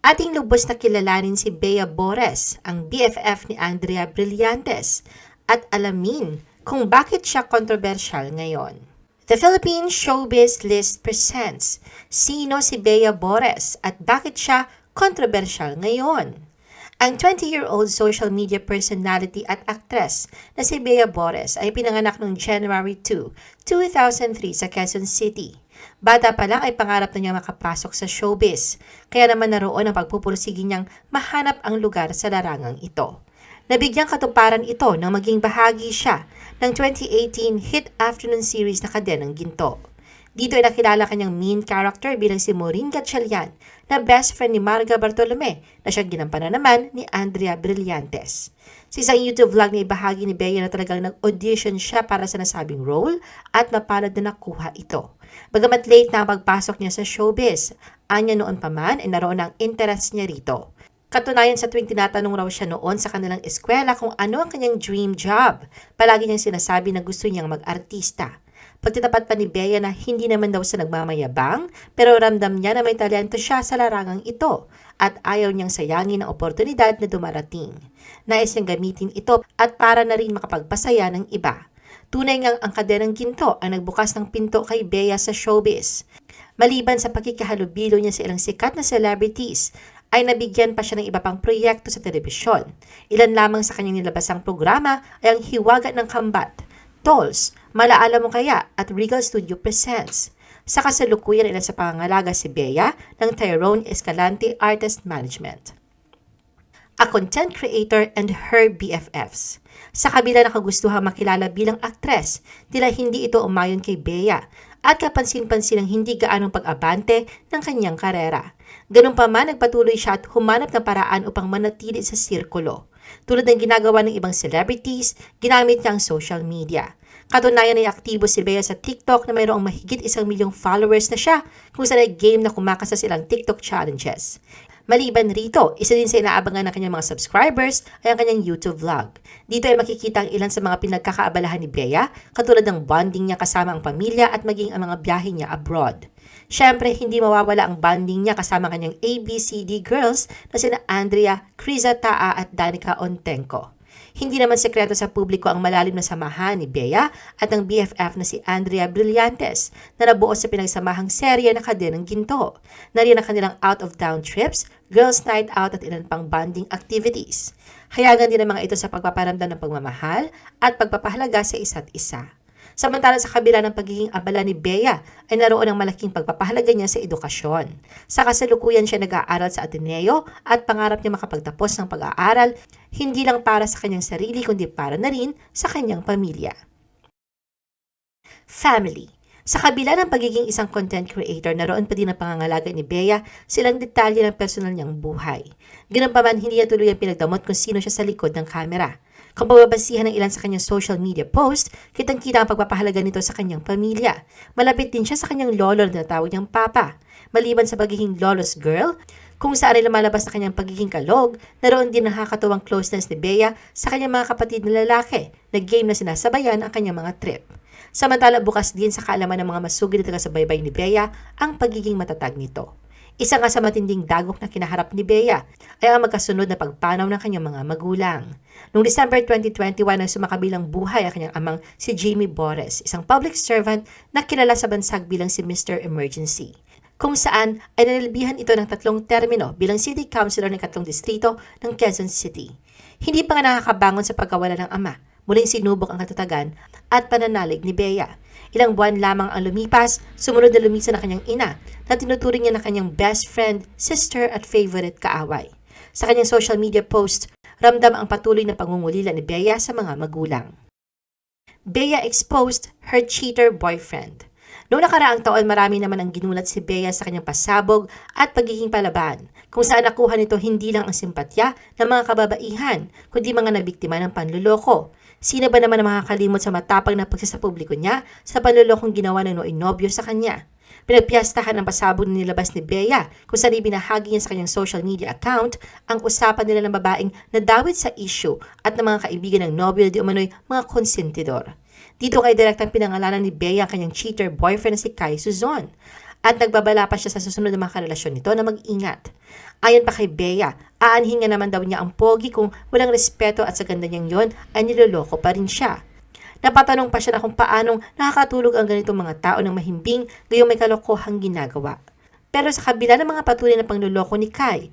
Ating lubos na kilalanin si Bea Bores, ang BFF ni Andrea Brillantes, at alamin kung bakit siya kontrobersyal ngayon. The Philippine Showbiz List presents Sino si Bea Bores at bakit siya kontrobersyal ngayon? Ang 20-year-old social media personality at actress na si Bea Bores ay pinanganak noong January 2, 2003 sa Quezon City. Bata pa lang ay pangarap na niya makapasok sa showbiz, kaya naman naroon ang pagpupursige niyang mahanap ang lugar sa larangang ito. Nabigyang katuparan ito nang maging bahagi siya ng 2018 hit afternoon series na Kadenang Ginto. Dito ay nakilala kanyang main character bilang si Maureen Gatchalian na best friend ni Marga Bartolome na siyang ginampanan naman ni Andrea Brillantes. Sa isang YouTube vlog na ibahagi ni Bea na talagang nag-audition siya para sa nasabing role at mapalad na nakuha ito. Bagamat late na ang pagpasok niya sa showbiz, anya noon pa man ay naroon ang interest niya rito. Katunayan sa tuwing tinatanong raw siya noon sa kanilang eskwela kung ano ang kanyang dream job, palagi niyang sinasabi na gusto niyang mag-artista. Pagtitapat pa ni Bea na hindi naman daw sa nagmamayabang, pero ramdam niya na may talento siya sa larangang ito at ayaw niyang sayangin ang oportunidad na dumarating. Nais niyang gamitin ito at para na rin makapagpasaya ng iba. Tunay ngang ang kaderang ginto ang nagbukas ng pinto kay Bea sa showbiz. Maliban sa pakikihalubilo niya sa ilang sikat na celebrities, ay nabigyan pa siya ng iba pang proyekto sa telebisyon. Ilan lamang sa kanyang nilabasang programa ay ang Hiwaga ng Kambat, Tolls, Malaala mo kaya at Regal Studio presents. Sa kasalukuyan ilan sa pangangalaga si Bea ng Tyrone Escalante Artist Management. A content creator and her BFFs. Sa kabila ng kagustuhang makilala bilang aktres, tila hindi ito umayon kay Bea at kapansin-pansin ang hindi gaanong pag-abante ng kanyang karera. Ganun pa man, nagpatuloy siya at humanap ng paraan upang manatili sa sirkulo. Tulad ng ginagawa ng ibang celebrities, ginamit niya ang social media. Katunayan ay aktibo si Bea sa TikTok na mayroong mahigit isang milyong followers na siya kung saan ay game na kumakasa silang TikTok challenges. Maliban rito, isa din sa inaabangan ng kanyang mga subscribers ay ang kanyang YouTube vlog. Dito ay makikita ang ilan sa mga pinagkakaabalahan ni Bea, katulad ng bonding niya kasama ang pamilya at maging ang mga biyahe niya abroad. Siyempre, hindi mawawala ang bonding niya kasama kanyang ABCD girls na sina Andrea, Criza Taa at Danica Ontenko. Hindi naman sekreto sa publiko ang malalim na samahan ni Bea at ang BFF na si Andrea Brillantes na nabuo sa pinagsamahang serye na Kadenang Ginto. Nariyan ang kanilang out-of-town trips, girls' night out at ilan pang bonding activities. Hayagan din ang mga ito sa pagpaparamdam ng pagmamahal at pagpapahalaga sa isa't isa. Samantala sa kabila ng pagiging abala ni Bea ay naroon ang malaking pagpapahalaga niya sa edukasyon. Sa kasalukuyan siya nag-aaral sa Ateneo at pangarap niya makapagtapos ng pag-aaral hindi lang para sa kanyang sarili kundi para na rin sa kanyang pamilya. Family sa kabila ng pagiging isang content creator, naroon pa din ang pangangalaga ni Bea silang detalye ng personal niyang buhay. Ganun pa man, hindi niya tuloy ang pinagdamot kung sino siya sa likod ng kamera. Kung pababasihan ng ilan sa kanyang social media post, kitang-kita ang pagpapahalaga nito sa kanyang pamilya. Malapit din siya sa kanyang lolo na tawag niyang papa. Maliban sa pagiging lolo's girl, kung saan ay lumalabas na kanyang pagiging kalog, naroon din nakakatuwang closeness ni Bea sa kanyang mga kapatid na lalaki na game na sinasabayan ang kanyang mga trip. Samantala bukas din sa kaalaman ng mga masugid na taga-subaybay ni Bea ang pagiging matatag nito. Isa nga sa matinding dagok na kinaharap ni Bea ay ang magkasunod na pagpanaw ng kanyang mga magulang. Noong December 2021 ay sumakabilang buhay ang kanyang amang si Jamie Bores, isang public servant na kilala sa bansag bilang si Mr. Emergency kung saan ay nanilbihan ito ng tatlong termino bilang City Councilor ng katlong distrito ng Quezon City. Hindi pa nga nakakabangon sa pagkawala ng ama, muling sinubok ang katatagan at pananalig ni Bea. Ilang buwan lamang ang lumipas, sumunod na lumisa na kanyang ina na tinuturing niya na kanyang best friend, sister at favorite kaaway. Sa kanyang social media post, ramdam ang patuloy na pangungulila ni Bea sa mga magulang. Bea exposed her cheater boyfriend. Noong nakaraang taon, marami naman ang ginulat si Bea sa kanyang pasabog at pagiging palaban, kung saan nakuha nito hindi lang ang simpatya ng mga kababaihan, kundi mga nabiktima ng panluloko. Sino ba naman ang makakalimot sa matapang na pagsasapubliko niya sa panlulokong ginawa ng noong nobyo sa kanya? Pinagpiyastahan ang pasabog na nilabas ni Bea kung saan ibinahagi niya sa kanyang social media account ang usapan nila ng babaeng nadawit sa issue at ng mga kaibigan ng nobyo di umano'y mga konsentidor. Dito kay direktang pinangalanan ni Bea ang kanyang cheater boyfriend na si Kai Suzon. at nagbabala pa siya sa susunod na mga karelasyon nito na mag-ingat. Ayon pa kay Bea, aanhin nga naman daw niya ang pogi kung walang respeto at sa ganda niyang yon ay niloloko pa rin siya. Napatanong pa siya na kung paanong nakakatulog ang ganitong mga tao ng mahimbing gayong may kalokohang ginagawa. Pero sa kabila ng mga patuloy na pangluloko ni Kai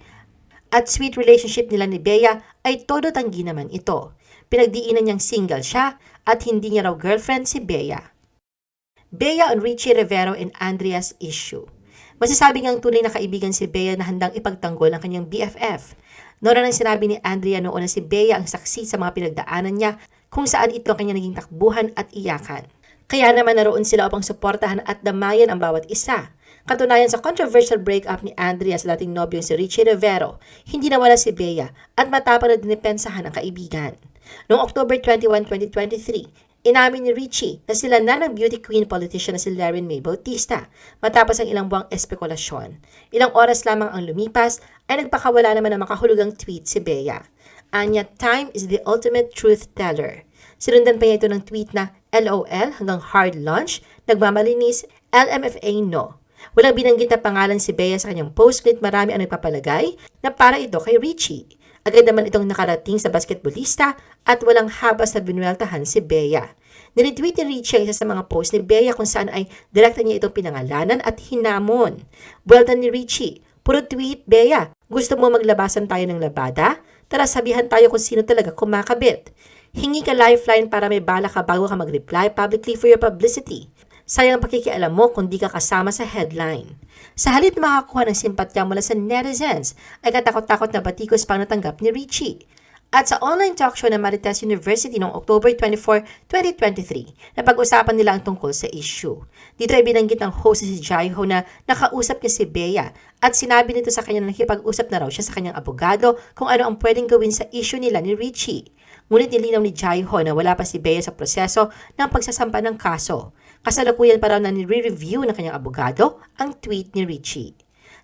at sweet relationship nila ni Bea ay todo tanggi naman ito. Pinagdiinan niyang single siya at hindi niya raw girlfriend si Bea. Bea on Richie Rivero and Andrea's issue. Masasabi niyang tunay na kaibigan si Bea na handang ipagtanggol ang kanyang BFF. Nora nang sinabi ni Andrea noon na si Bea ang saksi sa mga pinagdaanan niya kung saan ito ang kanyang naging takbuhan at iyakan. Kaya naman naroon sila upang suportahan at damayan ang bawat isa. Katunayan sa controversial breakup ni Andrea sa dating nobyong si Richie Rivero, hindi nawala si Bea at matapang na dinipensahan ang kaibigan. Noong October 21, 2023, inamin ni Richie na sila na ng beauty queen politician na si Laren May Bautista matapos ang ilang buwang espekulasyon. Ilang oras lamang ang lumipas ay nagpakawala naman ng makahulugang tweet si Bea. Anya, time is the ultimate truth teller. Sinundan pa niya ito ng tweet na LOL hanggang hard lunch, nagmamalinis, LMFA no. Walang binanggit na pangalan si Bea sa kanyang post ngunit marami ang nagpapalagay na para ito kay Richie. Agad naman itong nakarating sa basketballista at walang habas na binueltahan si Bea. Niretweet ni Richie ang isa sa mga post ni Bea kung saan ay direkta niya itong pinangalanan at hinamon. Buwelta ni Richie, puro tweet Bea, gusto mo maglabasan tayo ng labada? Tara sabihan tayo kung sino talaga kumakabit. Hingi ka lifeline para may bala ka bago ka mag-reply publicly for your publicity. Sayang ang pakikialam mo kung di ka kasama sa headline. Sa halip makakuha ng simpatya mula sa netizens, ay katakot-takot na batikos pang natanggap ni Richie. At sa online talk show ng Marites University noong October 24, 2023, napag-usapan nila ang tungkol sa issue. Dito ay binanggit ng host si Jaiho na nakausap niya si Bea at sinabi nito sa kanya na nakipag-usap na raw siya sa kanyang abogado kung ano ang pwedeng gawin sa issue nila ni Richie. Ngunit nilinaw ni Jaiho na wala pa si Bea sa proseso ng pagsasampa ng kaso. Kasalukuyan pa raw na nire-review ng kanyang abogado ang tweet ni Richie.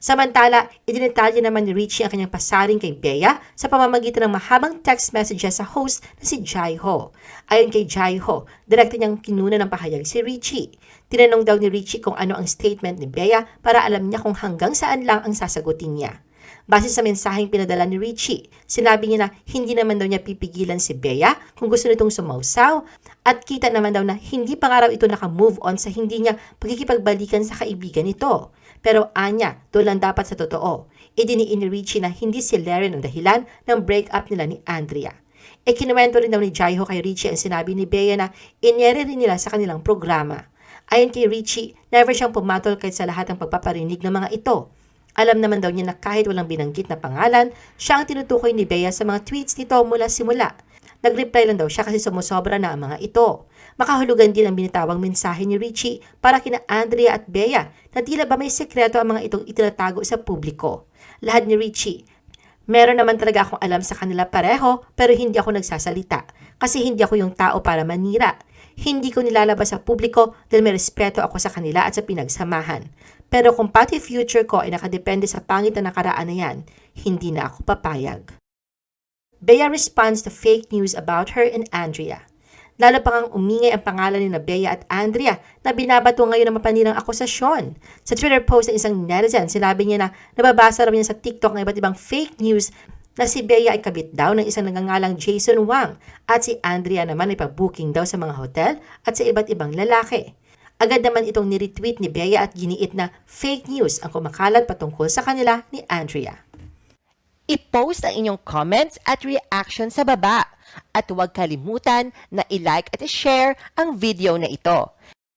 Samantala, idinetalye naman ni Richie ang kanyang pasaring kay Bea sa pamamagitan ng mahabang text messages sa host na si Jaiho. Ayon kay Jaiho, direkta niyang kinuna ng pahayag si Richie. Tinanong daw ni Richie kung ano ang statement ni Bea para alam niya kung hanggang saan lang ang sasagutin niya. Base sa mensaheng pinadala ni Richie, sinabi niya na hindi naman daw niya pipigilan si Bea kung gusto nitong sumausaw at kita naman daw na hindi pa nga raw ito naka-move on sa hindi niya pagkikipagbalikan sa kaibigan nito. Pero anya, doon lang dapat sa totoo. Idiniin ni Richie na hindi si Laren ang dahilan ng breakup nila ni Andrea. E kinuwento rin daw ni Jaiho kay Richie ang sinabi ni Bea na inyere rin nila sa kanilang programa. Ayon kay Richie, never siyang pumatol kahit sa lahat ng pagpaparinig ng mga ito. Alam naman daw niya na kahit walang binanggit na pangalan, siya ang tinutukoy ni Bea sa mga tweets nito mula simula. Nag-reply lang daw siya kasi sumusobra na ang mga ito. Makahulugan din ang binitawang mensahe ni Richie para kina Andrea at Bea na tila ba may sekreto ang mga itong itinatago sa publiko. Lahat ni Richie, meron naman talaga akong alam sa kanila pareho pero hindi ako nagsasalita kasi hindi ako yung tao para manira. Hindi ko nilalabas sa publiko dahil may respeto ako sa kanila at sa pinagsamahan. Pero kung pati future ko ay nakadepende sa pangit na nakaraan na yan, hindi na ako papayag. Bea responds to fake news about her and Andrea. Lalo pa ngang umingay ang pangalan ni Bea at Andrea na binabato ngayon ng mapanirang akusasyon. Sa Twitter post ng isang netizen, sinabi niya na nababasa raw niya sa TikTok ng iba't ibang fake news na si Bea ay kabit daw ng isang nagangalang Jason Wang at si Andrea naman ay pag-booking daw sa mga hotel at sa iba't ibang lalaki. Agad naman itong niretweet ni Bea at giniit na fake news ang kumakalat patungkol sa kanila ni Andrea. I-post ang inyong comments at reaction sa baba. At huwag kalimutan na i-like at i-share ang video na ito.